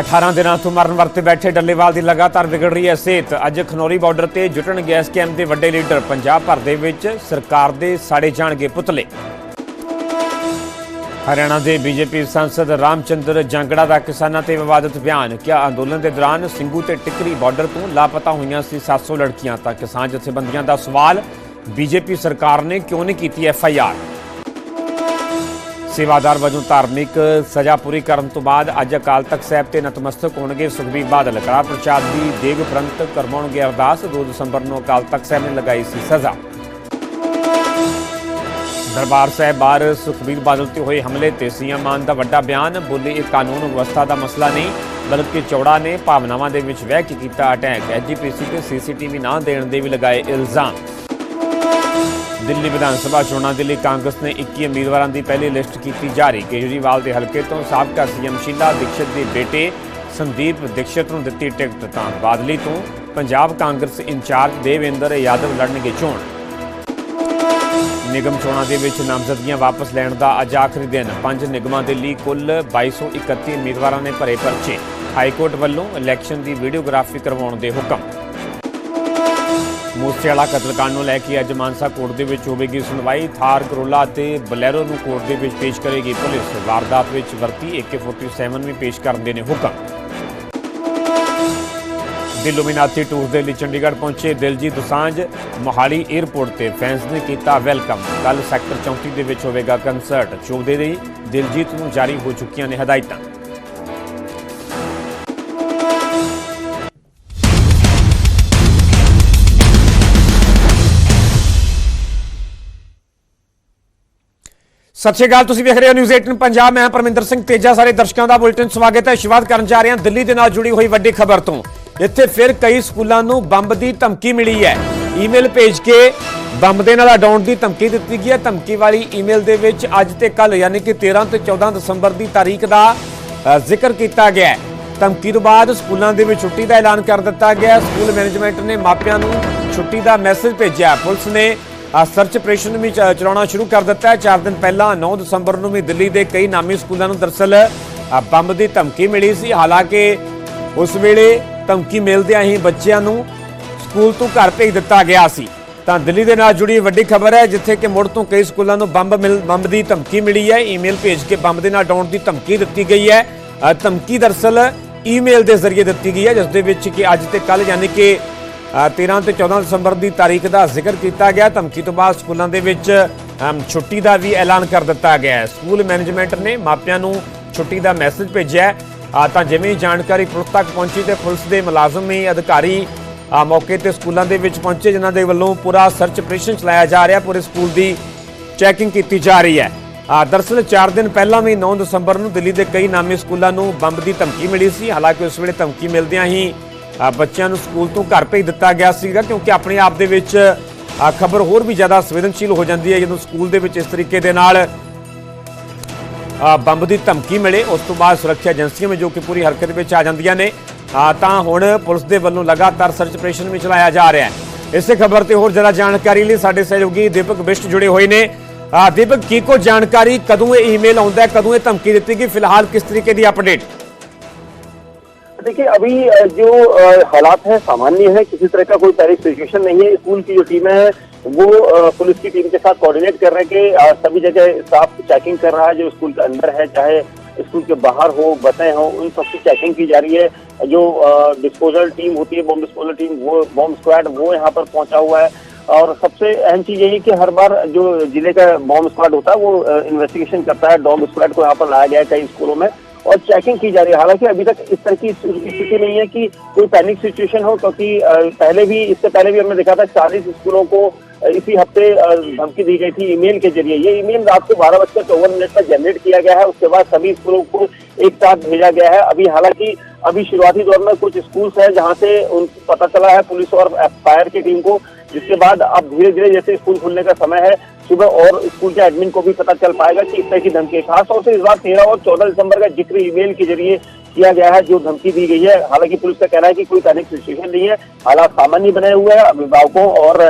18 ਦਿਨਾਂ ਤੋਂ ਮਰਨ ਵਰਤੇ ਬੈਠੇ ਡੱਲੇਵਾਲ ਦੀ ਲਗਾਤਾਰ ਵਿਗੜ ਰਹੀ ਹੈ ਸਿਹਤ। ਅੱਜ ਖਨੌਰੀ ਬਾਰਡਰ ਤੇ ਜੁਟਣ ਗੈਸ ਕੈਂਪ ਦੇ ਵੱਡੇ ਲੀਡਰ ਪੰਜਾਬ ਭਰ ਦੇ ਵਿੱਚ ਸਰਕਾਰ ਦੇ ਸਾੜੇ ਜਾਣਗੇ ਪੁਤਲੇ। ਹਰਿਆਣਾ ਦੇ ਬੀਜੇਪੀ ਸੰਸਦ ਰਾਮਚੰਦਰ ਜਾਂਗੜਾ ਦਾ ਕਿਸਾਨਾਂ ਤੇ ਵਿਵਾਦਤ ਬਿਆਨ। ਕਿਹਾ ਅੰਦੋਲਨ ਦੇ ਦੌਰਾਨ ਸਿੰਘੂ ਤੇ ਟਿਕਰੀ ਬਾਰਡਰ ਤੋਂ ਲਾਪਤਾ ਹੋਈਆਂ ਸੀ 700 ਲੜਕੀਆਂ ਤਾਂ ਕਿਸਾਨ ਜਥੇਬੰਦੀਆਂ ਦਾ ਸਵਾਲ। ਬੀਜੇਪੀ ਸਰਕਾਰ ਨੇ ਕਿਉਂ ਨਹੀਂ ਕੀਤੀ ਐਫ ਆਈ ਆਰ? ਸੇਵਾਦਾਰ ਵਜੋਂ ਧਾਰਮਿਕ ਸਜ਼ਾ ਪੂਰੀ ਕਰਨ ਤੋਂ ਬਾਅਦ ਅੱਜ ਅਕਾਲ ਤਖਤ ਸਾਹਿਬ ਤੇ ਨਤਮਸਤਕ ਹੋਣਗੇ ਸੁਖਬੀਰ ਬਾਦਲ। ਕੜਾ ਪ੍ਰਚਾਰ ਦੀ ਦੇਗ ਪ੍ਰੰਤ ਕਰਵਾਉਣਗੇ ਅਰਦਾਸ। 2 ਦਸੰਬਰ ਨੂੰ ਅਕਾਲ ਤਖਤ ਸਾਹਿਬ ਨੇ ਲਗਾਈ ਸੀ ਸਜ਼ਾ। ਦਰਬਾਰ ਸਾਹਿਬ ਬਾਹਰ ਸੁਖਬੀਰ ਬਾਦਲ ਤੇ ਹੋਏ ਹਮਲੇ ਤੇ ਸੀਐਮ ਮਾਨ ਦਾ ਵੱਡਾ ਬਿਆਨ। ਬੋਲੇ, ਇਹ ਕਾਨੂੰਨ ਵਿਵਸਥਾ ਦਾ ਮਸਲਾ ਨਹੀਂ, ਬਲਕਿ ਚੌੜਾ ਨੇ ਭਾਵਨਾਵਾਂ ਦੇ ਵਿੱਚ ਵਹਿ ਕੇ ਕੀਤਾ ਅਟੈਕ। ਐਜੀਪੀਸੀ ਤੇ ਸੀਸੀਟੀਵੀ ਨਾ ਦੇਣ ਦੇ ਵੀ ਲਗਾਏ ਇਲਜ਼ਾਮ। ਦਿੱਲੀ ਵਿਧਾਨ ਸਭਾ ਚੋਣਾਂ ਦੇ ਲਈ ਕਾਂਗਰਸ ਨੇ 21 ਉਮੀਦਵਾਰਾਂ ਦੀ ਪਹਿਲੀ ਲਿਸਟ ਕੀਤੀ ਜਾਰੀ। ਕੇਜਰੀਵਾਲ ਦੇ ਹਲਕੇ ਤੋਂ ਸਾਬਕਾ ਸੀਐਮ ਸ਼ੀਲਾ ਦੀਕਸ਼ਤ ਦੇ ਬੇਟੇ ਸੰਦੀਪ ਦੀਕਸ਼ਤ ਨੂੰ ਦਿੱਤੀ ਟਿਕਟ। ਤਾਂ ਬਾਦਲੀ ਤੋਂ ਪੰਜਾਬ ਕਾਂਗਰਸ ਇੰਚਾਰਜ ਦੇਵੇਂਦਰ ਯਾਦਵ ਲੜਨਗੇ ਚੋਣ। ਨਿਗਮ ਚੋਣਾਂ ਦੇ ਵਿੱਚ ਨਾਮਜ਼ਦਗੀਆਂ ਵਾਪਸ ਲੈਣ ਦਾ ਅੱਜ ਆਖਰੀ ਦਿਨ। ਪੰਜ ਨਿਗਮਾਂ ਦੇ ਲਈ ਕੁੱਲ 2231 ਉਮੀਦਵਾਰਾਂ ਨੇ ਭਰੇ ਪਰਚੇ। ਹਾਈ ਕੋਰਟ ਵੱਲੋਂ ਇਲੈਕਸ਼ਨ ਦੀ ਵੀਡੀਓਗ੍ਰਾਫੀ ਕਰਵਾਉਣ ਦੇ ਹੁਕਮ। ਮੂਸੇਵਾਲਾ ਕਤਲकांड ਨੂੰ ਲੈ ਕੇ ਅੱਜ ਮਾਨਸਾ ਕੋਰਟ ਦੇ ਵਿੱਚ ਹੋਵੇਗੀ ਸੁਣਵਾਈ। ਥਾਰ, ਕਰੋਲਾ ਅਤੇ ਬਲੈਰੋ ਨੂੰ ਕੋਰਟ ਦੇ ਵਿੱਚ ਪੇਸ਼ ਕਰੇਗੀ ਪੁਲਿਸ। ਵਾਰਦਾਤ ਵਿੱਚ ਵਰਤੀ AK47 ਵੀ ਪੇਸ਼ ਕਰਨ ਦੇ ਨੇ ਹੁਕਮ। ਦਿਲੂਮਿਨਾਤੀ ਟੂਰ ਦੇ ਲਈ ਚੰਡੀਗੜ੍ਹ ਪਹੁੰਚੇ ਦਿਲਜੀਤ ਦੁਸਾਂਝ, ਮੋਹਾਲੀ 에ਅਰਪੋਰਟ ਤੇ ਫੈਨਸ ਨੇ ਕੀਤਾ ਵੈਲਕਮ। ਕੱਲ ਸੈਕਟਰ 34 ਦੇ ਵਿੱਚ ਹੋਵੇਗਾ ਕਨਸਰਟ ਚੋਦੇ ਦੀ ਦਿਲਜੀਤ ਨੂੰ ਜਾਰੀ ਹੋ ਚੁੱਕੀਆਂ ਨੇ ਹਦਾਇਤਾਂ। ਸਤਿ ਸ਼੍ਰੀ ਅਕਾਲ, ਤੁਸੀਂ ਵੇਖ ਰਹੇ ਹੋ ਨਿਊਜ਼ 18 ਪੰਜਾਬ। ਮੈਂ ਪਰਮਿੰਦਰ ਸਿੰਘ ਤੇਜਾ। ਸਾਰੇ ਦਰਸ਼ਕਾਂ ਦਾ ਬੁਲੇਟਿਨ ਸਵਾਗਤ ਹੈ। ਸ਼ੁਰੂਆਤ ਕਰਨ ਜਾ ਰਹੇ ਹਾਂ ਦਿੱਲੀ ਦੇ ਨਾਲ ਜੁੜੀ ਹੋਈ ਵੱਡੀ ਖਬਰ ਤੋਂ। ਇੱਥੇ ਫਿਰ ਕਈ ਸਕੂਲਾਂ ਨੂੰ ਬੰਬ ਦੀ ਧਮਕੀ ਮਿਲੀ ਹੈ। ਈਮੇਲ ਭੇਜ ਕੇ ਬੰਬ ਦੇ ਨਾਲ ਅਡਾਉਣ ਦੀ ਧਮਕੀ ਦਿੱਤੀ ਗਈ ਹੈ। ਧਮਕੀ ਵਾਲੀ ਈਮੇਲ ਦੇ ਵਿੱਚ ਅੱਜ ਤੇ ਕੱਲ ਯਾਨੀ ਕਿ 13 ਤੇ 14 ਦਸੰਬਰ ਦੀ ਤਾਰੀਖ ਦਾ ਜ਼ਿਕਰ ਕੀਤਾ ਗਿਆ ਹੈ। ਧਮਕੀ ਤੋਂ ਬਾਅਦ ਸਕੂਲਾਂ ਦੇ ਵਿੱਚ ਛੁੱਟੀ ਦਾ ਐਲਾਨ ਕਰ ਦਿੱਤਾ ਗਿਆ ਸਕੂਲ ਮੈਨੇਜਮੈਂਟ ਨੇ ਮਾਪਿਆਂ ਨੂੰ ਛੁੱਟੀ ਦਾ ਮੈਸੇਜ ਭੇਜਿਆ ਪੁਲਿਸ ਨੇ ਸਰਚ ਆਪਰੇਸ਼ਨ ਵੀ ਚਲਾਉਣਾ ਸ਼ੁਰੂ ਕਰ ਦਿੱਤਾ ਹੈ। 4 ਦਿਨ ਪਹਿਲਾਂ 9 ਦਸੰਬਰ ਨੂੰ ਵੀ ਦਿੱਲੀ ਦੇ ਕਈ ਨਾਮੀ ਸਕੂਲਾਂ ਨੂੰ ਦਰਸਲ ਬੰਬ ਦੀ ਧਮਕੀ ਮਿਲੀ ਸੀ। ਹਾਲਾਂਕਿ, ਉਸ ਵੇਲੇ ਧਮਕੀ ਮਿਲਦਿਆਂ ਹੀ ਬੱਚਿਆਂ ਨੂੰ ਸਕੂਲ ਤੋਂ ਘਰ ਭੇਜ ਦਿੱਤਾ ਗਿਆ ਸੀ। ਤਾਂ ਦਿੱਲੀ ਦੇ ਨਾਲ ਜੁੜੀ ਵੱਡੀ ਖਬਰ ਹੈ, ਜਿੱਥੇ ਕਿ ਮੁੜ ਤੋਂ ਕਈ ਸਕੂਲਾਂ ਨੂੰ ਬੰਬ ਮਿਲ ਬੰਬ ਦੀ ਧਮਕੀ ਮਿਲੀ ਹੈ। ਈਮੇਲ ਭੇਜ ਕੇ ਬੰਬ ਦੇ ਨਾਲ ਡਾਉਣ ਦੀ ਧਮਕੀ ਦਿੱਤੀ ਗਈ ਹੈ। ਧਮਕੀ ਦਰਸਲ ਈਮੇਲ ਦੇ ਜ਼ਰੀਏ ਦਿੱਤੀ ਗਈ ਹੈ, ਜਿਸ ਦੇ ਵਿੱਚ ਕਿ ਅੱਜ ਤੇ ਕੱਲ ਯਾਨੀ ਕਿ 13 ਤੇ 14 ਦਸੰਬਰ ਦੀ ਤਾਰੀਖ ਦਾ ਜ਼ਿਕਰ ਕੀਤਾ ਗਿਆ। ਧਮਕੀ ਤੋਂ ਬਾਅਦ ਸਕੂਲਾਂ ਦੇ ਵਿੱਚ ਛੁੱਟੀ ਦਾ ਵੀ ਐਲਾਨ ਕਰ ਦਿੱਤਾ ਗਿਆ ਹੈ। ਸਕੂਲ ਮੈਨੇਜਮੈਂਟ ਨੇ ਮਾਪਿਆਂ ਨੂੰ ਛੁੱਟੀ ਦਾ ਮੈਸੇਜ ਭੇਜਿਆ ਤਾਂ ਜਿਵੇਂ ਹੀ ਜਾਣਕਾਰੀ ਪੁਲਿਸ ਤੱਕ ਪਹੁੰਚੀ ਤੇ ਪੁਲਿਸ ਦੇ ਮੁਲਾਜ਼ਮ ਹੀ ਅਧਿਕਾਰੀ ਮੌਕੇ ਤੇ ਸਕੂਲਾਂ ਦੇ ਵਿੱਚ ਪਹੁੰਚੇ, ਜਿਨ੍ਹਾਂ ਦੇ ਵੱਲੋਂ ਪੂਰਾ ਸਰਚ ਆਪਰੇਸ਼ਨ ਚਲਾਇਆ ਜਾ ਰਿਹਾ, ਪੂਰੇ ਸਕੂਲ ਦੀ ਚੈਕਿੰਗ ਕੀਤੀ ਜਾ ਰਹੀ ਹੈ। ਆ ਦਰਸਲ 4 ਦਿਨ ਪਹਿਲਾਂ ਵੀ 9 ਦਸੰਬਰ ਨੂੰ ਦਿੱਲੀ ਦੇ ਕਈ ਨਾਮੀ ਸਕੂਲਾਂ ਨੂੰ ਬੰਬ ਦੀ ਧਮਕੀ ਮਿਲੀ ਸੀ। ਹਾਲਾਂਕਿ ਉਸ ਵੇਲੇ ਧਮਕੀ ਮਿਲਦਿਆਂ ਹੀ ਬੱਚਿਆਂ ਨੂੰ ਸਕੂਲ ਤੋਂ ਘਰ ਭੇਜ ਦਿੱਤਾ ਗਿਆ ਸੀਗਾ, ਕਿਉਂਕਿ ਆਪਣੇ ਆਪ ਦੇ ਵਿੱਚ ਖਬਰ ਹੋਰ ਵੀ ਜ਼ਿਆਦਾ ਸੰਵੇਦਨਸ਼ੀਲ ਹੋ ਜਾਂਦੀ ਹੈ, ਜਦੋਂ ਸਕੂਲ ਦੇ ਵਿੱਚ ਇਸ ਤਰੀਕੇ ਦੇ ਨਾਲ ਬੰਬ ਦੀ ਧਮਕੀ ਮਿਲੇ, ਉਸ ਤੋਂ ਬਾਅਦ ਸੁਰੱਖਿਆ ਏਜੰਸੀਆਂ ਵਿੱਚ ਜੋ ਕਿ ਪੂਰੀ ਹਰਕਤ ਵਿੱਚ ਆ ਜਾਂਦੀਆਂ ਨੇ ਤਾਂ ਹੁਣ ਪੁਲਿਸ ਦੇ ਵੱਲੋਂ ਲਗਾਤਾਰ ਸਰਚ ਆਪਰੇਸ਼ਨ ਵੀ ਚਲਾਇਆ ਜਾ ਰਿਹਾ ਹੈ। ਇਸੇ ਖਬਰ ਤੇ ਹੋਰ ਜ਼ਿਆਦਾ ਜਾਣਕਾਰੀ ਲਈ ਸਾਡੇ ਸਹਿਯੋਗੀ ਦੀਪਕ ਵਿਸ਼ਟ ਜੁੜੇ ਹੋਏ ਨੇ। ਦੀਪਕ, ਕੀ ਕੋ ਜਾਣਕਾਰੀ, ਕਦੋਂ ਇਹ ਈਮੇਲ ਆਉਂਦਾ ਕਦੋਂ ਇਹ ਧਮਕੀ ਦਿੱਤੀ ਗਈ, ਫਿਲਹਾਲ ਕਿਸ ਤਰੀਕੇ ਦੀ ਅਪਡੇਟ देखिए, अभी जो हालात है, सामान्य है, किसी तरह का कोई पैरिक सिचुएशन नहीं है। स्कूल की जो टीमें हैं, वो पुलिस की टीम के साथ कोऑर्डिनेट कर रहे हैं कि सभी जगह स्टाफ चेकिंग कर रहा है, जो स्कूल के अंदर है, चाहे स्कूल के बाहर हो बसें हो, उन सबकी चेकिंग की जा रही है। जो डिस्पोजल टीम होती है बॉम्ब डिस्पोजल टीम वो बॉम्ब स्क्वाड वो यहाँ पर पहुँचा हुआ है। और सबसे अहम चीज़ यही कि हर बार जो ज़िले का बॉम्ब स्क्वाड होता है, वो इन्वेस्टिगेशन करता है। डॉम्ब स्क्वाड को यहाँ पर लाया गया है कई स्कूलों में। और चेकिंग की जा रही है। हालाँकि अभी तक इस तरह की स्थिति नहीं है कि कोई पैनिक सिचुएशन हो, क्योंकि पहले भी, इससे पहले भी हमने देखा था चालीस स्कूलों को इसी हफ़्ते धमकी दी गई थी ईमेल के ज़रिए। ये ईमेल रात को बारह बजकर चौवन मिनट पर जनरेट किया गया है, उसके बाद सभी स्कूलों को एक साथ भेजा गया है। अभी हालाँकि, अभी शुरुआती दौर में कुछ स्कूल्स हैं जहाँ से उनको पता चला है पुलिस और फायर की टीम को, जिसके बाद अब धीरे धीरे जैसे स्कूल खुलने का समय है सुबह और स्कूल के एडमिन को भी पता चल पाएगा कि इस तरह की धमकी खासतौर से इस बार तेरह और चौदह दिसंबर का ज़िक्र ईमेल के ज़रिए किया गया है, जो धमकी दी गई है। हालाँकि पुलिस का कहना है कि कोई तैनिक सिचुएशन नहीं है। हालात सामान्य बने हुए हैं। अभिभावकों और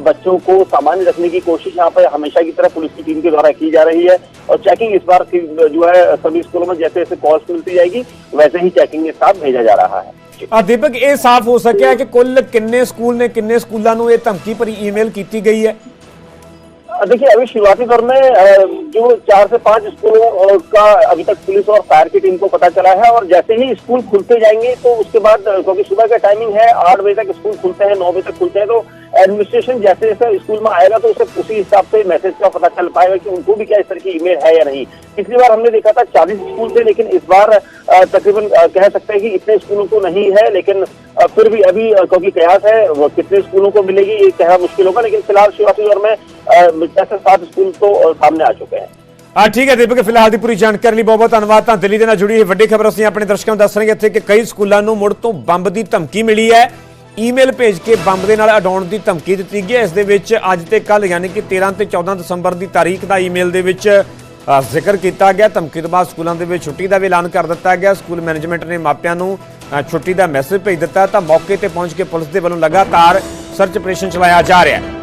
बच्चों को सामान्य रखने की कोशिश यहाँ पर हमेशा की तरह पुलिस की टीम के द्वारा की जा रही है। और चेकिंग इस बार जो है, सभी स्कूलों में जैसे जैसे कॉल्स मिलती जाएगी, वैसे ही चेकिंग के साथ भेजा जा रहा है। दीपक, ये साफ़ हो सकिया कि कुल किन्ने स्कूल ने किन्ने स्कूलों धमकी भरी ईमेल की गई है? देखिए, अभी शुरुआती दौर में जो चार से पाँच स्कूलों का अभी तक पुलिस और फायर की टीम को पता चला है और जैसे ही स्कूल खुलते जाएँगे तो उसके बाद क्योंकि सुबह का टाइमिंग है, आठ बजे तक स्कूल खुलते हैं, नौ बजे तक खुलते हैं तो एडमिनिस्ट्रेशन जैसे जैसे स्कूल में आएगा तो उसे उसी हिसाब से मैसेज का पता चल पाएगा कि उनको भी क्या इस तरह की ईमेल है या नहीं। पिछली बार हमने देखा था चालीस स्कूल थे लेकिन इस बार अ, तकरीबन अ, कह सकते हैं कि इतने स्कूलों को नहीं है लेकिन अ, फिर भी अभी अ, क्योंकि कयास है वो कितने स्कूलों को मिलेगी ये कहना मुश्किल होगा लेकिन फिलहाल शुरुआती दौर में अ, छह से सात स्कूल तो अ, सामने आ चुके हैं ਆ ਠੀਕ ਹੈ ਦੀਪਕ ਫਿਲਹਾਲ ਦੀ ਪੂਰੀ ਜਾਣਕਾਰੀ ਲਈ ਬਹੁਤ ਬਹੁਤ ਧੰਨਵਾਦ ਤਾਂ ਦਿੱਲੀ ਦੇ ਨਾਲ ਜੁੜੀ ਹੋਈ ਵੱਡੀ ਖਬਰ ਅਸੀਂ ਆਪਣੇ ਦਰਸ਼ਕਾਂ ਨੂੰ ਦੱਸ ਰਹੇ ਹਾਂ ਇੱਥੇ ਕਿ ਕਈ ਸਕੂਲਾਂ ਨੂੰ ਮੁੜ ਤੋਂ ਬੰਬ ਦੀ ਧਮਕੀ ਮਿਲੀ ਹੈ ਈਮੇਲ ਭੇਜ ਕੇ ਬੰਬ ਦੇ ਨਾਲ ਅਡਾਉਣ ਦੀ ਧਮਕੀ ਦਿੱਤੀ ਗਈ ਹੈ ਇਸ ਦੇ ਵਿੱਚ ਅੱਜ ਤੇ ਕੱਲ ਯਾਨੀ ਕਿ 13 ਤੇ 14 ਦਸੰਬਰ ਦੀ ਤਾਰੀਖ ਦਾ ਈਮੇਲ ਦੇ ਵਿੱਚ ਅ, ਜ਼ਿਕਰ ਕੀਤਾ ਗਿਆ, ਧਮਕੀ ਤੋਂ ਬਾਅਦ ਸਕੂਲਾਂ ਦੇ ਵਿੱਚ ਛੁੱਟੀ ਦਾ ਵੀ ਐਲਾਨ ਕਰ ਦਿੱਤਾ ਗਿਆ। ਸਕੂਲ ਮੈਨੇਜਮੈਂਟ ਨੇ ਮਾਪਿਆਂ ਨੂੰ ਛੁੱਟੀ ਦਾ ਮੈਸੇਜ ਭੇਜ ਦਿੱਤਾ। ਤਾਂ ਮੌਕੇ ਤੇ ਪਹੁੰਚ ਕੇ ਪੁਲਿਸ ਦੇ ਵੱਲੋਂ ਲਗਾਤਾਰ ਸਰਚ ਆਪਰੇਸ਼ਨ ਚਲਾਇਆ ਜਾ ਰਿਹਾ ਹੈ।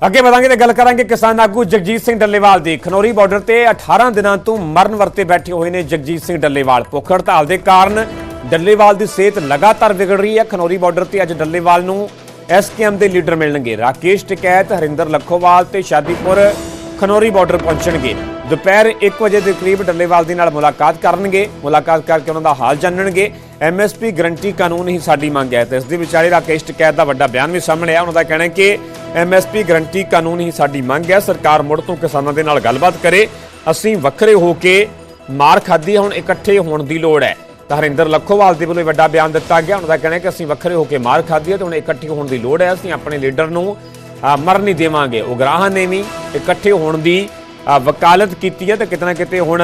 ਅੱਗੇ ਵਧਾਂਗੇ ਤੇ ਗੱਲ ਕਰਾਂਗੇ ਕਿਸਾਨ ਆਗੂ ਜਗਜੀਤ ਸਿੰਘ ਡੱਲੇਵਾਲ ਦੀ। ਖਨੌਰੀ ਬਾਰਡਰ ਤੇ 18 ਦਿਨਾਂ ਤੋਂ ਮਰਨ ਵਰਤੇ ਬੈਠੇ ਹੋਏ ਨੇ ਜਗਜੀਤ ਸਿੰਘ ਡੱਲੇਵਾਲ। ਭੁੱਖ ਹੜਤਾਲ ਦੇ ਕਾਰਨ ਡੱਲੇਵਾਲ ਦੀ ਸਿਹਤ ਲਗਾਤਾਰ ਵਿਗੜ ਰਹੀ ਹੈ। ਖਨੌਰੀ ਬਾਰਡਰ ਤੇ ਅੱਜ ਡੱਲੇਵਾਲ ਨੂੰ ਐਸਕੇਐਮ ਦੇ ਲੀਡਰ ਮਿਲਣਗੇ। ਰਾਕੇਸ਼ ਟਿਕੈਤ, ਹਰਿੰਦਰ ਲੱਖੋਵਾਲ ਤੇ ਸ਼ਾਦੀਪੁਰ ਖਨੌਰੀ ਬਾਰਡਰ ਪਹੁੰਚਣਗੇ। ਦੁਪਹਿਰ 1 ਵਜੇ ਦੇ ਕਰੀਬ ਡੱਲੇਵਾਲ ਦੇ ਨਾਲ ਮੁਲਾਕਾਤ ਕਰਨਗੇ। ਮੁਲਾਕਾਤ ਕਰਕੇ ਉਹਨਾਂ ਦਾ ਹਾਲ ਜਾਣਨਗੇ। ਐਮਐਸਪੀ ਗਰੰਟੀ ਕਾਨੂੰਨ ਹੀ ਸਾਡੀ ਮੰਗ ਹੈ। ਤੇ ਇਸ ਦੇ ਵਿਚਾਲੇ ਰਾਕੇਸ਼ ਟਿਕੈਤ ਦਾ ਵੱਡਾ ਬਿਆਨ ਵੀ ਸਾਹਮਣੇ ਆਇਆ। ਉਹਨਾਂ ਦਾ ਕਹਿਣਾ ਹੈ ਕਿ ਐਮਐਸਪੀ ਗਰੰਟੀ ਕਾਨੂੰਨ ਹੀ ਸਾਡੀ ਮੰਗ ਹੈ। ਸਰਕਾਰ ਮੁੜ ਤੋਂ ਕਿਸਾਨਾਂ ਦੇ ਨਾਲ ਗੱਲਬਾਤ ਕਰੇ। ਅਸੀਂ ਵੱਖਰੇ ਹੋ ਕੇ ਮਾਰ ਖਾਧੀ ਹੁਣ ਇਕੱਠੇ ਹੋਣ ਦੀ ਲੋੜ ਹੈ। ਤਾਂ ਹਰਿੰਦਰ ਲੱਖੋਵਾਲ ਦੇ ਵੱਲੋਂ ਵੱਡਾ ਬਿਆਨ ਦਿੱਤਾ ਗਿਆ। ਉਹਨਾਂ ਦਾ ਕਹਿਣਾ ਹੈ ਕਿ ਅਸੀਂ ਵੱਖਰੇ ਹੋ ਕੇ ਮਾਰ ਖਾਧੀ ਹੈ ਤੇ ਹੁਣ ਇਕੱਠੇ ਹੋਣ ਦੀ ਲੋੜ ਹੈ। ਅਸੀਂ ਆਪਣੇ ਲੀਡਰ ਨੂੰ ਮਰਨ ਨਹੀਂ ਦੇਵਾਂਗੇ। ਉਗਰਾਹਾਂ ਨੇ ਵੀ ਇਕੱਠੇ ਹੋਣ ਦੀ ਵਕਾਲਤ ਕੀਤੀ ਹੈ ਤੇ ਕਿਤੇ ਨਾ ਕਿਤੇ ਹੁਣ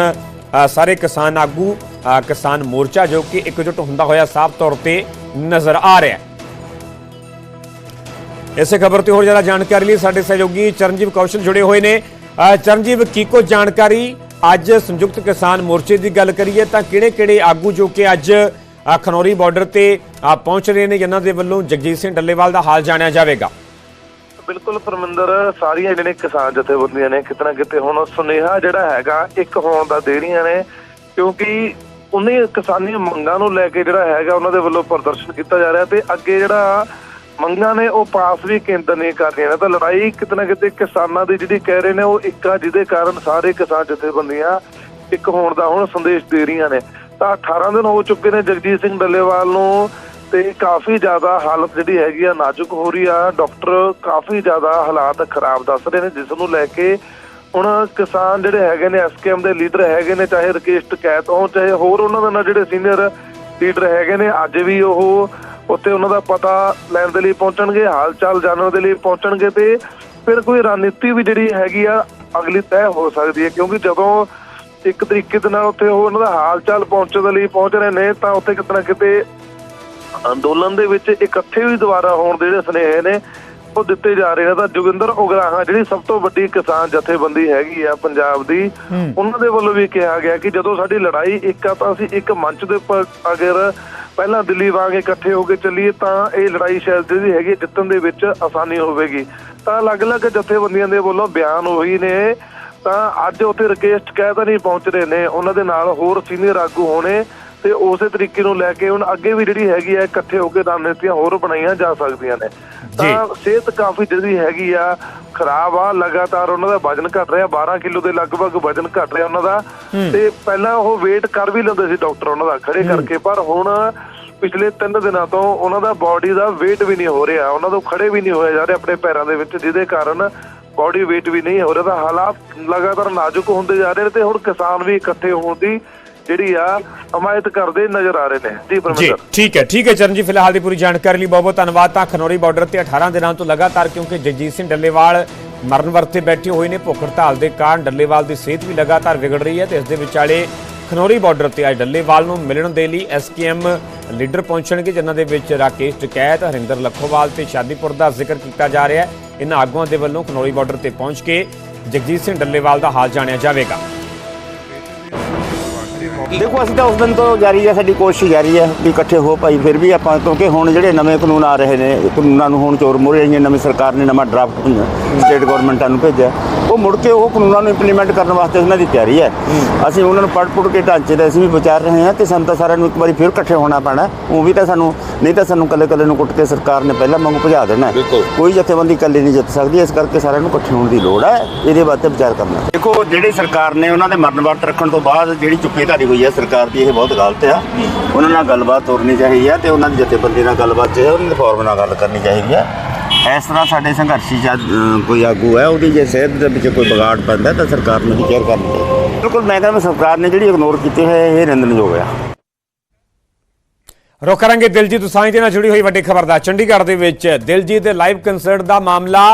ਸਾਰੇ ਕਿਸਾਨ ਆਗੂ ਕਿਸਾਨ ਮੋਰਚਾ ਜੋ ਕਿ ਇਕਜੁੱਟ ਹੁੰਦਾ ਹੋਇਆ ਸਾਫ਼ ਤੌਰ ਤੇ ਨਜ਼ਰ ਆ ਰਿਹਾ ਹੈ। ਇਸੇ ਖਬਰ ਤੇ ਹੋਰ ਜ਼ਿਆਦਾ ਜਾਣਕਾਰੀ ਲਈ ਸਾਡੇ ਸਹਿਯੋਗੀ ਚਰਨਜੀਵ ਕੌਸ਼ਲ ਜੁੜੇ ਹੋਏ ਨੇ। ਚਰਨਜੀਵ ਕੀ ਕੋ ਜਾਣਕਾਰੀ ਅੱਜ ਸੰਯੁਕਤ ਕਿਸਾਨ ਮੋਰਚੇ ਦੀ ਗੱਲ ਕਰੀਏ ਤਾਂ ਕਿਹੜੇ-ਕਿਹੜੇ ਆਗੂ ਜੋ ਕਿ ਅੱਜ ਖਨੌਰੀ ਬਾਰਡਰ ਤੇ ਪਹੁੰਚ ਰਹੇ ਨੇ, ਜਿਨ੍ਹਾਂ ਦੇ ਵੱਲੋਂ ਜਗਜੀਤ ਸਿੰਘ ਡੱਲੇਵਾਲ ਦਾ ਹਾਲ ਜਾਣਿਆ ਜਾਵੇਗਾ। ਬਿਲਕੁਲ ਪਰਮਿੰਦਰ, ਸਾਰੀਆਂ ਜਿਹੜੇ ਕਿਸਾਨ ਜਥੇਬੰਦੀਆਂ ਨੇ ਕਿਤੇ ਨਾ ਕਿਤੇ ਹੁਣ ਸੁਨੇਹਾ ਜਿਹੜਾ ਹੈਗਾ, ਇੱਕ ਹੋਣ ਦਾ ਦੇ ਰਹੀਆਂ ਨੇ, ਕਿਉਂਕਿ ਉਹਨੇ ਕਿਸਾਨੀ ਮੰਗਾਂ ਨੂੰ ਲੈ ਕੇ ਜਿਹੜਾ ਹੈਗਾ, ਉਹਨਾਂ ਦੇ ਵੱਲੋਂ ਪ੍ਰਦਰਸ਼ਨ ਕੀਤਾ ਜਾ ਰਿਹਾ ਤੇ ਅੱਗੇ ਜਿਹੜਾ ਮੰਗਾਂ ਨੇ, ਉਹ ਪਾਸ ਵੀ ਕੇਂਦਰ ਨੇ ਕਰ ਰਹੀਆਂ ਨੇ। ਤਾਂ ਲੜਾਈ ਕਿਤੇ ਕਿਤੇ ਕਿਸਾਨਾਂ ਦੀ ਜਿਹੜੀ ਕਹਿ ਰਹੇ ਨੇ, ਉਹ ਇੱਕ ਜਿਹਦੇ ਕਾਰਨ ਸਾਰੇ ਕਿਸਾਨ ਜਥੇਬੰਦੀਆਂ ਇੱਕ ਹੋਣ ਦਾ ਹੁਣ ਸੰਦੇਸ਼ ਦੇ ਰਹੀਆਂ ਨੇ। ਤਾਂ 18 ਦਿਨ ਹੋ ਚੁੱਕੇ ਨੇ ਜਗਜੀਤ ਸਿੰਘ ਡੱਲੇਵਾਲ ਨੂੰ ਤੇ ਕਾਫੀ ਜ਼ਿਆਦਾ ਹਾਲਤ ਜਿਹੜੀ ਹੈਗੀ ਆ ਨਾਜ਼ੁਕ ਹੋ ਰਹੀ ਆ। ਡਾਕਟਰ ਕਾਫੀ ਜ਼ਿਆਦਾ ਹਾਲਾਤ ਖਰਾਬ ਦੱਸ ਰਹੇ ਨੇ, ਜਿਸ ਨੂੰ ਲੈ ਕੇ ਹੁਣ ਕਿਸਾਨ ਜਿਹੜੇ ਹੈਗੇ ਨੇ ਐਸਕੇਐਮ ਦੇ ਲੀਡਰ ਹੈਗੇ ਨੇ, ਚਾਹੇ ਰਕੇਸ਼ ਟਕੈਤ ਹੋਣ, ਚਾਹੇ ਹੋਰ ਉਹਨਾਂ ਦੇ ਨਾਲ ਜਿਹੜੇ ਸੀਨੀਅਰ ਲੀਡਰ ਹੈਗੇ ਨੇ, ਅੱਜ ਵੀ ਉਹ ਉੱਥੇ ਉਹਨਾਂ ਦਾ ਪਤਾ ਲੈਣ ਦੇ ਲਈ ਪਹੁੰਚਣਗੇ ਹਾਲ ਚਾਲ ਜਾਣਨ ਦੇ ਲਈ ਪਹੁੰਚਣਗੇ ਤੇ ਫਿਰ ਕੋਈ ਰਣਨੀਤੀ ਵੀ ਜਿਹੜੀ ਹੈਗੀ ਆ ਅਗਲੀ ਤੈਅ ਹੋ ਸਕਦੀ ਹੈ। ਕਿਉਂਕਿ ਜਦੋਂ ਇੱਕ ਤਰੀਕੇ ਦੇ ਨਾਲ ਉੱਥੇ ਉਹ ਉਹਨਾਂ ਦਾ ਹਾਲ ਚਾਲ ਪਹੁੰਚਣ ਦੇ ਲਈ ਪਹੁੰਚ ਰਹੇ ਨੇ ਤਾਂ ਉੱਥੇ ਕਿਤੇ ਨਾ ਕਿਤੇ ਅੰਦੋਲਨ ਦੇ ਵਿੱਚ ਇਕੱਠੇ ਵੀ ਦੁਬਾਰਾ ਹੋਣ ਦੇ ਜਿਹੜੇ ਸੁਨੇਹੇ ਨੇ ਉਹ ਦਿੱਤੇ ਜਾ ਰਹੇ ਨੇ। ਤਾਂ ਜੋਗਿੰਦਰ ਉਗਰਾਹਾਂ ਜਿਹੜੀ ਸਭ ਤੋਂ ਵੱਡੀ ਕਿਸਾਨ ਜਥੇਬੰਦੀ ਹੈਗੀ ਆ ਪੰਜਾਬ ਦੀ ਉਹਨਾਂ ਦੇ ਵੱਲੋਂ ਵੀ ਕਿਹਾ ਗਿਆ ਕਿ ਜਦੋਂ ਸਾਡੀ ਲੜਾਈ ਇੱਕ ਆ ਤਾਂ ਅਸੀਂ ਇੱਕ ਮੰਚ ਦੇ ਉੱਪਰ ਅਗਰ ਪਹਿਲਾਂ ਦਿੱਲੀ ਵਾਂਗ ਇਕੱਠੇ ਹੋ ਕੇ ਚੱਲੀਏ ਤਾਂ ਇਹ ਲੜਾਈ ਸ਼ਾਇਦ ਜਿਹੜੀ ਹੈਗੀ ਹੈ, ਜਿੱਤਣ ਦੇ ਵਿੱਚ ਆਸਾਨੀ ਹੋਵੇਗੀ। ਤਾਂ ਅਲੱਗ-ਅਲੱਗ ਜਥੇਬੰਦੀਆਂ ਦੇ ਵੱਲੋਂ ਬਿਆਨ ਹੋਈ ਨੇ ਤਾਂ ਅੱਜ ਉੱਥੇ ਰਕੇਸ਼ ਕਹਿ ਤਾਂ ਨਹੀਂ ਪਹੁੰਚ ਰਹੇ ਨੇ ਉਹਨਾਂ ਦੇ ਨਾਲ ਹੋਰ ਸੀਨੀਅਰ ਆਗੂ ਹੋਣੇ ਤੇ ਉਸੇ ਤਰੀਕੇ ਨੂੰ ਲੈ ਕੇ ਹੁਣ ਅੱਗੇ ਵੀ ਜਿਹੜੀ ਹੈਗੀ ਆ ਇਕੱਠੇ ਹੋ ਕੇ ਰਣਨੀਤੀਆਂ ਹੋਰ ਬਣਾਈਆਂ ਜਾ ਸਕਦੀਆਂ ਨੇ। ਤਾਂ ਸਿਹਤ ਕਾਫੀ ਜਿਹੜੀ ਹੈਗੀ ਆ ਖਰਾਬ ਆ ਲਗਾਤਾਰ ਉਹਨਾਂ ਦਾ ਵਜਨ ਘਟ ਰਿਹਾ 12 ਕਿਲੋ ਦੇ ਲਗਭਗ ਵਜਨ ਘਟ ਰਿਹਾ ਉਹਨਾਂ ਦਾ। ਤੇ ਪਹਿਲਾਂ ਉਹ weight ਕਰ ਵੀ ਲੈਂਦੇ ਸੀ ਡਾਕਟਰ ਉਹਨਾਂ ਦਾ ਖੜੇ ਕਰਕੇ ਪਰ ਹੁਣ ਪਿਛਲੇ 3 ਦਿਨਾਂ ਤੋਂ ਉਹਨਾਂ ਦਾ ਬਾਡੀ ਦਾ weight ਵੀ ਨਹੀਂ ਹੋ ਰਿਹਾ। ਉਹਨਾਂ ਤੋਂ ਖੜੇ ਵੀ ਨਹੀਂ ਹੋਏ ਜਾ ਰਹੇ ਆਪਣੇ ਪੈਰਾਂ ਦੇ ਵਿੱਚ ਜਿਹਦੇ ਕਾਰਨ ਬਾਡੀ weight ਵੀ ਨਹੀਂ ਹੋ ਰਿਹਾ। ਤਾਂ ਹਾਲਾਤ ਲਗਾਤਾਰ ਨਾਜ਼ੁਕ ਹੁੰਦੇ ਜਾ ਰਹੇ ਨੇ ਤੇ ਹੁਣ ਕਿਸਾਨ ਵੀ ਇਕੱਠੇ ਹੋਣ ਦੀ ਜਿਹੜੀ ਆ ਹਮਾਇਤ ਕਰਦੇ ਨਜ਼ਰ ਆ ਰਹੇ ਨੇ। ਜੀ ਜੀ, ਠੀਕ ਹੈ ਠੀਕ ਹੈ ਚਰਨ ਜੀ ਫਿਲਹਾਲ ਦੀ ਪੂਰੀ ਜਾਣਕਾਰੀ ਲਈ ਬਹੁਤ ਬਹੁਤ ਧੰਨਵਾਦ। ਤਾਂ ਖਨੌਰੀ ਬਾਰਡਰ ਤੇ 18 ਦਿਨਾਂ ਤੋਂ ਲਗਾਤਾਰ ਕਿਉਂਕਿ ਜਗਜੀਤ ਸਿੰਘ ਡੱਲੇਵਾਲ ਮਰਨ ਵਰਤੇ ਬੈਠੇ ਹੋਏ ਨੇ, ਭੁੱਖ ਹੜਤਾਲ ਦੇ ਕਾਰਨ ਡੱਲੇਵਾਲ ਦੀ ਸਿਹਤ ਵੀ ਲਗਾਤਾਰ ਵਿਗੜ ਰਹੀ ਹੈ ਤੇ ਇਸ ਦੇ ਵਿਚਾਲੇ ਖਨੌਰੀ ਬਾਰਡਰ ਤੇ ਅੱਜ ਡੱਲੇਵਾਲ ਨੂੰ ਮਿਲਣ ਦੇ ਲਈ ਐਸਕੇਐਮ ਲੀਡਰ ਪਹੁੰਚਣਗੇ, ਜਿਨ੍ਹਾਂ ਦੇ ਵਿੱਚ ਰਾਕੇਸ਼ ਟਕੈਤ, ਹਰਿੰਦਰ ਲੱਖੋਵਾਲ ਤੇ ਸ਼ਾਦੀਪੁਰ ਦਾ ਜ਼ਿਕਰ ਕੀਤਾ ਜਾ ਰਿਹਾ ਹੈ। ਇਹਨਾਂ ਆਗੂਆਂ ਦੇ ਵੱਲੋਂ ਖਨੌਰੀ ਬਾਰਡਰ ਤੇ ਪਹੁੰਚ ਕੇ ਜਗਜੀਤ ਸਿੰਘ ਡੱਲੇਵਾਲ ਦਾ ਹਾਲ ਜਾਣਿਆ ਜਾਵੇਗਾ। ਦੇਖੋ, ਅਸੀਂ ਤਾਂ ਉਸ ਦਿਨ ਤੋਂ ਜਾਰੀ ਹੈ, ਸਾਡੀ ਕੋਸ਼ਿਸ਼ ਜਾਰੀ ਹੈ ਵੀ ਇਕੱਠੇ ਹੋ ਭਾਈ, ਫਿਰ ਵੀ ਆਪਾਂ, ਕਿਉਂਕਿ ਹੁਣ ਜਿਹੜੇ ਨਵੇਂ ਕਾਨੂੰਨ ਆ ਰਹੇ ਨੇ ਕਾਨੂੰਨਾਂ ਨੂੰ ਹੁਣ ਚੋਰ ਮੋਰੇ ਆਈਆਂ, ਨਵੀਂ ਸਰਕਾਰ ਨੇ ਨਵਾਂ ਡਰਾਫਟ ਸਟੇਟ ਗਵਰਨਮੈਂਟਾਂ ਨੂੰ ਭੇਜਿਆ। ਉਹ ਮੁੜ ਕੇ ਉਹ ਕਾਨੂੰਨਾਂ ਨੂੰ ਇੰਪਲੀਮੈਂਟ ਕਰਨ ਵਾਸਤੇ ਉਹਨਾਂ ਦੀ ਤਿਆਰੀ ਹੈ। ਅਸੀਂ ਉਹਨਾਂ ਨੂੰ ਪੜ੍ਹ ਪੁੜ ਕੇ ਢਾਂਚੇ ਦਾ ਅਸੀਂ ਵੀ ਵਿਚਾਰ ਰਹੇ ਹਾਂ ਤੇ ਸਾਨੂੰ ਤਾਂ ਸਾਰਿਆਂ ਨੂੰ ਇੱਕ ਵਾਰੀ ਫਿਰ ਇਕੱਠੇ ਹੋਣਾ ਪੈਣਾ ਉਹ ਵੀ ਤਾਂ ਸਾਨੂੰ ਨਹੀਂ ਤਾਂ ਸਾਨੂੰ ਕੱਲੇ ਕੱਲੇ ਨੂੰ ਕੁੱਟ ਕੇ ਸਰਕਾਰ ਨੇ ਪਹਿਲਾਂ ਵਾਂਗੂ ਭਜਾ ਦੇਣਾ। ਕੋਈ ਜਥੇਬੰਦੀ ਇਕੱਲੀ ਨਹੀਂ ਜਿੱਤ ਸਕਦੀ ਇਸ ਕਰਕੇ ਸਾਰਿਆਂ ਨੂੰ ਇਕੱਠੇ ਹੋਣ ਦੀ ਲੋੜ ਹੈ। ਇਹਦੇ ਬਾਰੇ ਵਿਚਾਰ ਕਰਨਾ ਦੇਖੋ ਜਿਹੜੀ ਸਰਕਾਰ ਨੇ ਉਹਨਾਂ ਦੇ ਮਰਨ ਵਰਤ ਰੱਖਣ ਤੋਂ ਬਾਅਦ ਜਿਹੜੀ ਚੁੱਪੇਧਾਰੀ ਹੋਈ ਹੈ ਸਰਕਾਰ ਦੀ ਇਹ ਬਹੁਤ ਗਲਤ ਆ। ਉਹਨਾਂ ਨਾਲ ਗੱਲਬਾਤ ਤੋਰਨੀ ਚਾਹੀਦੀ ਹੈ ਤੇ ਉਹਨਾਂ ਦੀ ਜਥੇਬੰਦੀ ਨਾਲ ਗੱਲਬਾਤ ਚਾਹੀਦੀ ਹੈ ਉਹਨਾਂ ਦੇ ਫੋਰਮ ਨਾਲ ਗੱਲ ਕਰਨੀ ਚਾਹੀਦੀ ਹੈ। ਇਸ ਤਰ੍ਹਾਂ ਸਾਡੇ ਸੰਘਰਸ਼ੀ ਜਦ ਕੋਈ ਆਗੂ ਹੈ, ਉਹਦੀ ਜੇ ਸਿਹਤ ਦੇ ਵਿੱਚ ਕੋਈ ਵਿਗਾੜ ਪੈਂਦਾ ਤਾਂ ਸਰਕਾਰ ਨੂੰ ਵੀ ਕੇਅਰ ਕਰਨੀ ਚਾਹੀਦੀ ਬਿਲਕੁਲ, ਮੈਂ ਕਹਿੰਦਾ ਸਰਕਾਰ ਨੇ ਜਿਹੜੀ ਇਗਨੋਰ ਕੀਤੀ ਹੈ ਇਹ ਨਿੰਦਣਯੋਗ ਹੈ ਰੁਕ ਕਰਾਂਗੇ ਦਿਲਜੀਤ ਦੁਸਾਂਝ ਦੇ ਨਾਲ ਜੁੜੀ ਹੋਈ ਵੱਡੀ ਖਬਰ ਦਾ। ਚੰਡੀਗੜ੍ਹ ਦੇ ਵਿੱਚ ਦਿਲਜੀਤ ਦੇ ਲਾਈਵ ਕੰਸਰਟ ਦਾ ਮਾਮਲਾ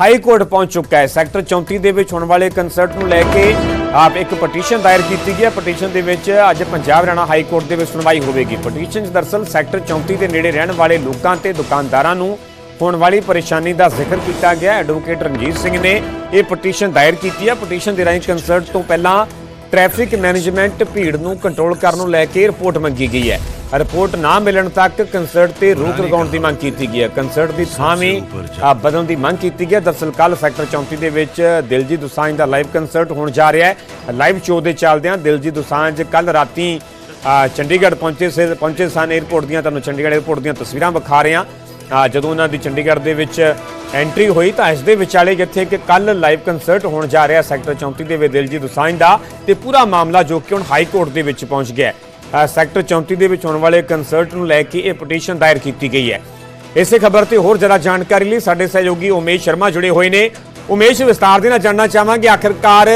ਹਾਈ ਕੋਰਟ ਪਹੁੰਚ ਚੁੱਕਾ ਹੈ। ਸੈਕਟਰ 34 ਦੇ ਵਿੱਚ ਹੋਣ ਵਾਲੇ ਕੰਸਰਟ ਨੂੰ ਲੈ ਕੇ ਆਪ ਇੱਕ ਪਟੀਸ਼ਨ ਦਾਇਰ ਕੀਤੀ ਗਈ ਹੈ। ਪਟੀਸ਼ਨ ਦੇ ਵਿੱਚ ਅੱਜ ਪੰਜਾਬ ਹਰਿਆਣਾ ਹਾਈ ਕੋਰਟ ਦੇ ਵਿੱਚ ਸੁਣਵਾਈ ਹੋਵੇਗੀ। ਪਟੀਸ਼ਨ ਦਰਸਲ ਸੈਕਟਰ 34 ਦੇ ਨੇੜੇ ਰਹਿਣ ਵਾਲੇ ਲੋਕਾਂ ਤੇ ਦੁਕਾਨਦਾਰਾਂ ਨੂੰ ਹੋਣ ਵਾਲੀ ਪਰੇਸ਼ਾਨੀ ਦਾ ਜ਼ਿਕਰ ਕੀਤਾ ਗਿਆ। ਐਡਵੋਕੇਟ ਰਣਜੀਤ ਸਿੰਘ ਨੇ ਇਹ ਪਟੀਸ਼ਨ ਦਾਇਰ ਕੀਤੀ ਹੈ। ਪਟੀਸ਼ਨ ਦੇ ਰਾਹੀਂ ਕੰਸਰਟ ਤੋਂ ਪਹਿਲਾਂ ਟ੍ਰੈਫਿਕ ਮੈਨੇਜਮੈਂਟ ਭੀੜ ਨੂੰ ਕੰਟਰੋਲ ਕਰਨ ਨੂੰ ਲੈ ਕੇ ਰਿਪੋਰਟ ਮੰਗੀ ਗਈ ਹੈ। ਰਿਪੋਰਟ ਨਾ ਮਿਲਣ ਤੱਕ ਕੰਸਰਟ ਤੇ ਰੋਕ ਲਗਾਉਣ ਦੀ ਮੰਗ ਕੀਤੀ ਗਈ ਹੈ। ਕੰਸਰਟ ਦੀ ਥਾਂ ਵੀ ਆ, ਬਦਲਣ ਦੀ ਮੰਗ ਕੀਤੀ ਗਈ ਹੈ। ਦਰਸਲ ਕੱਲ ਸੈਕਟਰ 34 ਦੇ ਵਿੱਚ ਦਿਲਜੀਤ ਦੁਸਾਂਝ ਦਾ ਲਾਈਵ ਕੰਸਰਟ ਹੋਣ ਜਾ ਰਿਹਾ ਹੈ। ਲਾਈਵ ਸ਼ੋਅ ਦੇ ਚੱਲਦਿਆਂ ਦਿਲਜੀਤ ਦੁਸਾਂਝ ਕੱਲ ਰਾਤੀ ਚੰਡੀਗੜ੍ਹ ਪਹੁੰਚੇ ਸੀ ਪਹੁੰਚੇ ਸਨ। 에ਅਰਪੋਰਟ ਦੀਆਂ ਤੁਹਾਨੂੰ ਚੰਡੀਗੜ੍ਹ 에ਅਰਪੋਰਟ ਦੀਆਂ ਤਸਵੀਰਾਂ ਵਿਖਾ ਰਹੇ ਹਾਂ। ਆ, ਜਦੋਂ ਉਹਨਾਂ ਦੀ ਚੰਡੀਗੜ੍ਹ ਦੇ ਵਿੱਚ ਐਂਟਰੀ ਹੋਈ ਤਾਂ ਇਸ ਦੇ ਵਿਚਾਲੇ ਜਿੱਥੇ ਕਿ ਕੱਲ ਲਾਈਵ ਕੰਸਰਟ ਹੋਣ ਜਾ ਰਿਹਾ ਸੈਕਟਰ 34 ਦੇ ਵਿੱਚ ਦਿਲਜੀਤ ਦੁਸਾਂਝ ਦਾ ਤੇ ਪੂਰਾ ਮਾਮਲਾ ਜੋ ਕਿ ਹੁਣ ਹਾਈ ਕੋਰਟ ਦੇ ਵਿੱਚ ਪਹੁੰਚ ਗਿਆ ਸੈਕਟਰ 34 ਦੇ ਵਿੱਚ ਹੋਣ ਵਾਲੇ ਕੰਸਰਟ ਨੂੰ ਲੈ ਕੇ ਇਹ ਪਟੀਸ਼ਨ ਦਾਇਰ ਕੀਤੀ ਗਈ ਹੈ। ਇਸੇ ਖਬਰ ਤੇ ਹੋਰ ਜ਼ਿਆਦਾ ਜਾਣਕਾਰੀ ਲਈ ਸਾਡੇ ਸਹਿਯੋਗੀ ਉਮੇਸ਼ ਸ਼ਰਮਾ ਜੁੜੇ ਹੋਏ ਨੇ। ਉਮੇਸ਼ ਵਿਸਤਾਰ ਦੇ ਨਾਲ ਜਾਣਨਾ ਚਾਹਾਂਗੇ ਆਖਿਰਕਾਰ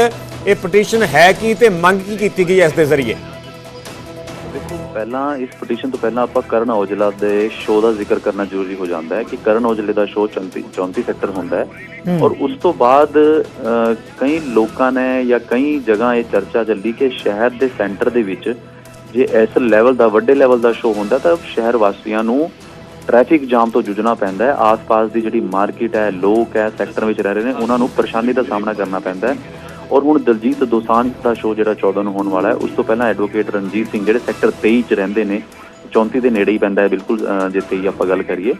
ਇਹ ਪਟੀਸ਼ਨ ਹੈ ਕੀ ਤੇ ਮੰਗ ਕੀ ਕੀਤੀ ਗਈ ਹੈ ਇਸ ਦੇ ਜ਼ਰੀਏ? ਪਹਿਲਾਂ ਇਸ ਪਟੀਸ਼ਨ ਤੋਂ ਪਹਿਲਾਂ ਆਪਾਂ ਕਰਨ ਔਜਲਾ ਦੇ ਸ਼ੋਅ ਦਾ ਜ਼ਿਕਰ ਕਰਨਾ ਜ਼ਰੂਰੀ ਹੋ ਜਾਂਦਾ ਹੈ ਕਿ ਕਰਨ ਔਜਲੇ ਦਾ ਸ਼ੋਅ 34 34 ਸੈਕਟਰ ਹੁੰਦਾ ਹੈ। ਔਰ ਉਸ ਤੋਂ ਬਾਅਦ ਕਈ ਲੋਕਾਂ ਨੇ ਜਾਂ ਕਈ ਜਗ੍ਹਾ ਇਹ ਚਰਚਾ ਚੱਲੀ ਕਿ ਸ਼ਹਿਰ ਦੇ ਸੈਂਟਰ ਦੇ ਵਿੱਚ ਜੇ ਇਸ ਲੈਵਲ ਦਾ ਵੱਡੇ ਲੈਵਲ ਦਾ ਸ਼ੋਅ ਹੁੰਦਾ ਤਾਂ ਸ਼ਹਿਰ ਵਾਸੀਆਂ ਨੂੰ ਟ੍ਰੈਫਿਕ ਜਾਮ ਤੋਂ ਜੂਝਣਾ ਪੈਂਦਾ ਹੈ। ਆਸ-ਪਾਸ ਦੀ ਜਿਹੜੀ ਮਾਰਕੀਟ ਹੈ ਲੋਕ ਹੈ ਸੈਕਟਰ ਵਿੱਚ ਰਹਿ ਰਹੇ ਨੇ ਉਹਨਾਂ ਨੂੰ ਪਰੇਸ਼ਾਨੀ ਦਾ ਸਾਹਮਣਾ ਕਰਨਾ ਪੈਂਦਾ ਹੈ। ਔਰ ਹੁਣ ਦਲਜੀਤ ਦੋਸਾਂਝ ਦਾ ਸ਼ੋਅ ਜਿਹੜਾ 14 ਨੂੰ ਹੋਣ ਵਾਲਾ ਹੈ ਉਸ ਤੋਂ ਪਹਿਲਾਂ ਐਡਵੋਕੇਟ ਰਣਜੀਤ ਸਿੰਘ ਜਿਹੜੇ ਸੈਕਟਰ 23 ਚ ਰਹਿੰਦੇ ਨੇ 34 ਦੇ ਨੇੜੇ ਹੀ ਪੈਂਦਾ ਹੈ ਬਿਲਕੁਲ ਅਹ, ਜੇ 23 ਆਪਾਂ ਗੱਲ ਕਰੀਏ।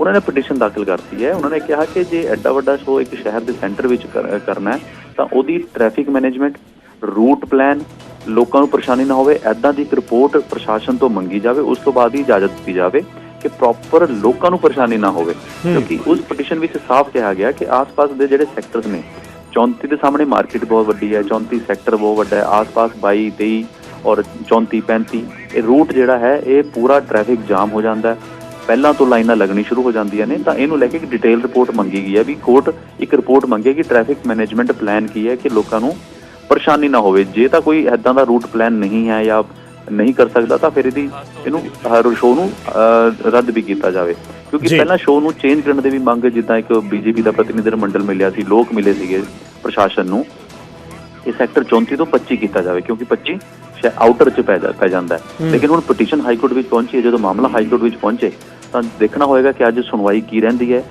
ਉਹਨਾਂ ਨੇ ਪਟੀਸ਼ਨ ਦਾਖਲ ਕਰਤੀ ਹੈ। ਉਹਨਾਂ ਨੇ ਕਿਹਾ ਕਿ ਜੇ ਐਡਾ ਵੱਡਾ ਸ਼ੋਅ ਇੱਕ ਸ਼ਹਿਰ ਦੇ ਸੈਂਟਰ ਵਿੱਚ ਕਰ- ਕਰਨਾ ਹੈ ਤਾਂ ਉਹਦੀ ਟ੍ਰੈਫਿਕ ਮੈਨੇਜਮੈਂਟ ਰੂਟ ਪਲਾਨ ਲੋਕਾਂ ਨੂੰ ਪਰੇਸ਼ਾਨੀ ਨਾ ਹੋਵੇ ਐਦਾਂ ਦੀ ਇੱਕ ਰਿਪੋਰਟ ਪ੍ਰਸ਼ਾਸਨ ਤੋਂ ਮੰਗੀ ਜਾਵੇ ਉਸ ਤੋਂ ਬਾਅਦ ਹੀ ਇਜਾਜ਼ਤ ਦਿੱਤੀ ਜਾਵੇ ਕਿ ਪ੍ਰੋਪਰ ਲੋਕਾਂ ਨੂੰ ਪਰੇਸ਼ਾਨੀ ਨਾ ਹੋਵੇ। ਕਿਉਂਕਿ ਉਸ ਪਟੀਸ਼ਨ ਵਿੱਚ ਸਾਫ਼ ਕਿਹਾ ਗਿਆ ਕਿ ਆਸ-ਪਾਸ ਦੇ ਜਿਹੜੇ ਸੈਕਟਰਸ ਨੇ 34 ਦੇ ਸਾਹਮਣੇ ਮਾਰਕੀਟ ਬਹੁਤ ਵੱਡੀ ਹੈ 34 ਸੈਕਟਰ ਬਹੁਤ ਵੱਡਾ ਹੈ, ਆਸ-ਪਾਸ 22 23 ਔਰ 34 35 ਇਹ ਰੂਟ ਜਿਹੜਾ ਹੈ, ਇਹ ਪੂਰਾ ਟ੍ਰੈਫਿਕ ਜਾਮ ਹੋ ਜਾਂਦਾ ਹੈ। ਪਹਿਲਾਂ ਤੋਂ ਲਾਈਨਾਂ ਲੱਗਣੀ ਸ਼ੁਰੂ ਹੋ ਜਾਂਦੀਆਂ ਨੇ, ਤਾਂ ਇਹਨੂੰ ਲੈ ਕੇ ਇੱਕ ਡਿਟੇਲ ਰਿਪੋਰਟ ਮੰਗੀ ਗਈ ਹੈ ਵੀ ਕੋਰਟ ਇੱਕ ਰਿਪੋਰਟ ਮੰਗੇ ਕਿ ਟ੍ਰੈਫਿਕ ਮੈਨੇਜਮੈਂਟ ਪਲਾਨ ਕੀ ਹੈ ਕਿ ਲੋਕਾਂ ਨੂੰ ਪਰੇਸ਼ਾਨੀ ਨਾ ਹੋਵੇ। ਜੇ ਤਾਂ ਕੋਈ ਐਦਾਂ ਦਾ ਰੂਟ ਪਲਾਨ ਨਹੀਂ ਹੈ ਜਾਂ ਨਹੀਂ ਕਰ ਸਕਦਾ ਤਾਂ ਫਿਰ ਇਹਦੀ ਇਹਨੂੰ ਹਰ ਸ਼ੋਅ ਨੂੰ ਰੱਦ ਵੀ ਕੀਤਾ ਜਾਵੇ। ਕਿਉਂਕਿ। ਪਹਿਲਾਂ ਸ਼ੋਅ ਨੂੰ ਚੇਂਜ ਕਰਨ ਦੇ ਵੀ ਮੰਗ ਜਿੱਦਾਂ ਇੱਕ ਬੀਜੇਪੀ ਦਾ ਪ੍ਰਤੀਨਿਧ ਮੰਡਲ ਮਿਲਿਆ ਸੀ ਲੋਕ ਮਿਲੇ ਸੀਗੇ ਪ੍ਰਸ਼ਾਸਨ ਨੂੰ। ਇਹ ਸੈਕਟਰ 34 ਤੋਂ 25 ਕੀਤਾ ਜਾਵੇ ਕਿਉਂਕਿ 25 ਸ਼ੈ ਆਊਟਰ ਚ ਪੈ ਜਾਂਦਾ ਹੈ। ਲੇਕਿਨ ਹੁਣ ਪਟੀਸ਼ਨ ਹਾਈ ਕੋਰਟ ਵਿੱਚ ਪਹੁੰਚੀ ਹੈ। ਜਦੋਂ ਮਾਮਲਾ ਹਾਈ ਕੋਰਟ ਵਿੱਚ ਪਹੁੰਚੇ ਤਾਂ ਦੇਖਣਾ ਹੋਏਗਾ ਕਿ ਅੱਜ ਸੁਣਵਾਈ ਕੀ ਰਹਿੰਦੀ ਹੈ।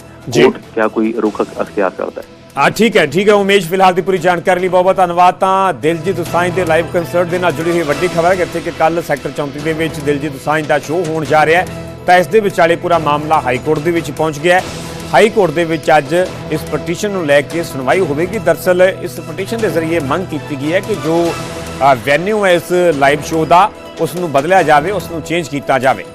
ਕੋਰਟ ਕਿਆ ਕੋਈ ਰੁਖ ਅਖਤਿਆਰ ਕਰਦਾ ਹੈ। ਆ, ਠੀਕ ਹੈ ਠੀਕ ਹੈ, ਉਮੇਸ਼, ਫਿਲਹਾਲ ਦੀ ਪੂਰੀ ਜਾਣਕਾਰੀ ਲਈ ਬਹੁਤ ਬਹੁਤ ਧੰਨਵਾਦ ਤਾਂ ਦਿਲਜੀਤ ਦੁਸਾਂਝ ਦੇ ਲਾਈਵ ਕੰਸਰਟ ਦੇ ਨਾਲ ਜੁੜੀ ਹੋਈ ਵੱਡੀ ਖਬਰ ਹੈ ਜਿੱਥੇ ਕਿ ਕੱਲ ਸੈਕਟਰ 34 ਦੇ ਵਿੱਚ ਦਿਲਜੀਤ ਦੁਸਾਂਝ ਦਾ ਸ਼ੋਅ ਹੋਣ ਜਾ ਰਿਹਾ ਹੈ, ਤਾਂ ਇਸ ਦੇ ਵਿਚਾਲੇ ਪੂਰਾ ਮਾਮਲਾ ਹਾਈ ਕੋਰਟ ਦੇ ਵਿੱਚ ਪਹੁੰਚ ਗਿਆ ਹੈ। ਹਾਈ ਕੋਰਟ ਦੇ ਵਿੱਚ ਅੱਜ ਇਸ ਪਟੀਸ਼ਨ ਨੂੰ ਲੈ ਕੇ ਸੁਣਵਾਈ ਹੋਵੇਗੀ। ਦਰਸਲ ਇਸ ਪਟੀਸ਼ਨ ਦੇ ਜ਼ਰੀਏ ਮੰਗ ਕੀਤੀ ਗਈ ਹੈ ਕਿ ਜੋ ਵੈਨਿਊ ਹੈ ਇਸ ਲਾਈਵ ਸ਼ੋਅ ਦਾ, ਉਸ ਨੂੰ ਬਦਲਿਆ ਜਾਵੇ, ਉਸ ਨੂੰ ਚੇਂਜ ਕੀਤਾ ਜਾਵੇ।